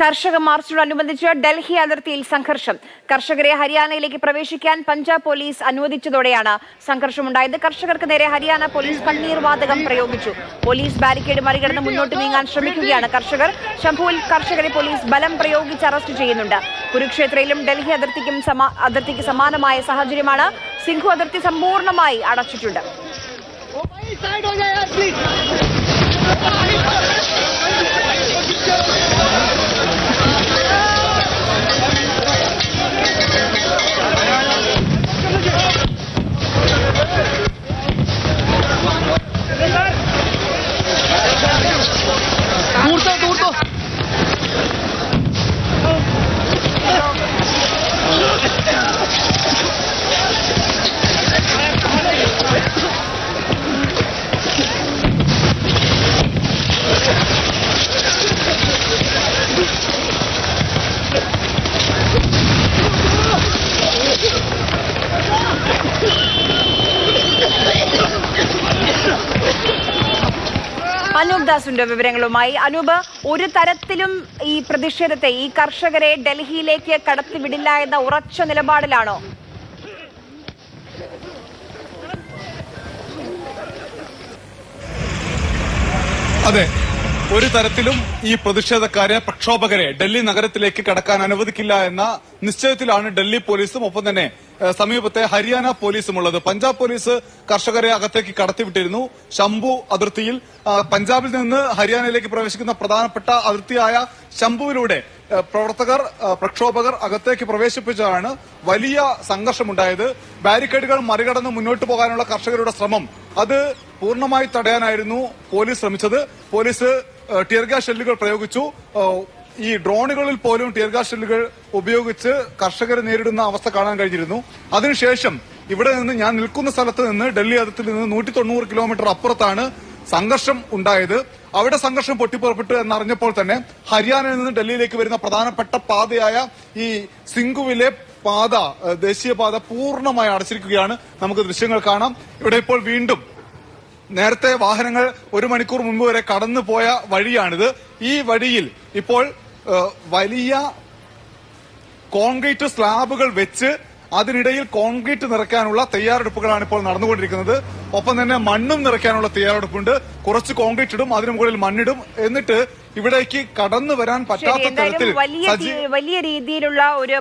കർഷക മാർച്ചിനോടനുബന്ധിച്ച് ഡൽഹി അതിർത്തിയിൽ സംഘർഷം. കർഷകരെ ഹരിയാനയിലേക്ക് പ്രവേശിക്കാൻ പഞ്ചാബ് പോലീസ് അനുവദിച്ചതോടെയാണ് സംഘർഷമുണ്ടായത്. കർഷകർക്ക് നേരെ ഹരിയാന പോലീസ് കണ്ണീർ വാതകം പ്രയോഗിച്ചു. പോലീസ് ബാരിക്കേഡ് മറികടന്ന് മുന്നോട്ട് നീങ്ങാൻ ശ്രമിക്കുകയാണ് കർഷകർ. ശംഭുവിൽ കർഷകരെ പോലീസ് ബലം പ്രയോഗിച്ച് അറസ്റ്റ് ചെയ്യുന്നുണ്ട്. കുരുക്ഷേത്രയിലും ഡൽഹി അതിർത്തിക്കും അതിർത്തിക്ക് സമാനമായ സാഹചര്യമാണ് സിംഘു അതിർത്തി സമ്പൂർണമായി അടച്ചിട്ടുണ്ട്. അനൂപ് ദാസിന്റെ വിവരങ്ങളുമായി. അനൂപ് ഒരു തരത്തിലും ഈ പ്രതിഷേധത്തെ ഈ കർഷകരെ ഡൽഹിയിലേക്ക് കടത്തിവിടില്ല എന്ന ഉറച്ച നിലപാടിലാണോ? അതെ. ഒരു തരത്തിലും ഈ പ്രതിഷേധക്കാരെ പ്രക്ഷോഭകരെ ഡൽഹി നഗരത്തിലേക്ക് കടക്കാൻ അനുവദിക്കില്ല എന്ന നിശ്ചയത്തിലാണ് ഡൽഹി പോലീസും ഒപ്പം തന്നെ സമീപത്തെ ഹരിയാന പോലീസും ഉള്ളത്. പഞ്ചാബ് പോലീസ് കർഷകരെ അകത്തേക്ക് കടത്തിവിട്ടിരുന്നു. ശംഭു അതിർത്തിയിൽ പഞ്ചാബിൽ നിന്ന് ഹരിയാനയിലേക്ക് പ്രവേശിക്കുന്ന പ്രധാനപ്പെട്ട അതിർത്തിയായ ശംഭുവിലൂടെ പ്രവർത്തകർ പ്രക്ഷോഭകർ അകത്തേക്ക് പ്രവേശിപ്പിച്ചാണ് വലിയ സംഘർഷമുണ്ടായത്. ബാരിക്കേഡുകൾ മറികടന്ന് മുന്നോട്ട് പോകാനുള്ള കർഷകരുടെ ശ്രമം അത് പൂർണമായി തടയാനായിരുന്നു പോലീസ് ശ്രമിച്ചത്. പോലീസ് ഏഹ്, ഷെല്ലുകൾ പ്രയോഗിച്ചു. ഈ ഡ്രോണുകളിൽ പോലും ടിയർഗ്യാസ് ഷെല്ലുകൾ ഉപയോഗിച്ച് കർഷകരെ നേരിടുന്ന അവസ്ഥ കാണാൻ കഴിഞ്ഞിരുന്നു. അതിനുശേഷം ഇവിടെ നിന്ന് ഞാൻ നിൽക്കുന്ന സ്ഥലത്ത് നിന്ന് ഡൽഹി അതിർത്തിൽ നിന്ന് നൂറ്റി തൊണ്ണൂറ് കിലോമീറ്റർ അപ്പുറത്താണ് സംഘർഷം ഉണ്ടായത്. അവിടെ സംഘർഷം പൊട്ടിപ്പുറപ്പെട്ടു എന്നറിഞ്ഞപ്പോൾ തന്നെ ഹരിയാനയിൽ നിന്ന് ഡൽഹിയിലേക്ക് വരുന്ന പ്രധാനപ്പെട്ട പാതയായ ഈ സിംഗുവിലെ പാത ദേശീയപാത പൂർണമായി അടച്ചിരിക്കുകയാണ്. നമുക്ക് ദൃശ്യങ്ങൾ കാണാം. ഇവിടെ ഇപ്പോൾ വീണ്ടും നേരത്തെ വാഹനങ്ങൾ ഒരു മണിക്കൂർ മുമ്പ് വരെ കടന്നു പോയ വഴിയാണിത്. ഈ വഴിയിൽ ഇപ്പോൾ വലിയ കോൺക്രീറ്റ് സ്ലാബുകൾ വെച്ച് അതിനിടയിൽ കോൺക്രീറ്റ് നിറയ്ക്കാനുള്ള തയ്യാറെടുപ്പുകളാണ് ഇപ്പോൾ നടന്നുകൊണ്ടിരിക്കുന്നത്. ഒപ്പം തന്നെ മണ്ണും നിറയ്ക്കാനുള്ള തയ്യാറെടുപ്പുണ്ട്. കുറച്ച് കോൺക്രീറ്റ് ഇടും അതിനു മുകളിൽ മണ്ണിടും. എന്നിട്ട് ഇവിടേക്ക് കടന്നു വരാൻ പറ്റാത്ത തരത്തിൽ വലിയ രീതിയിലുള്ള ഒരു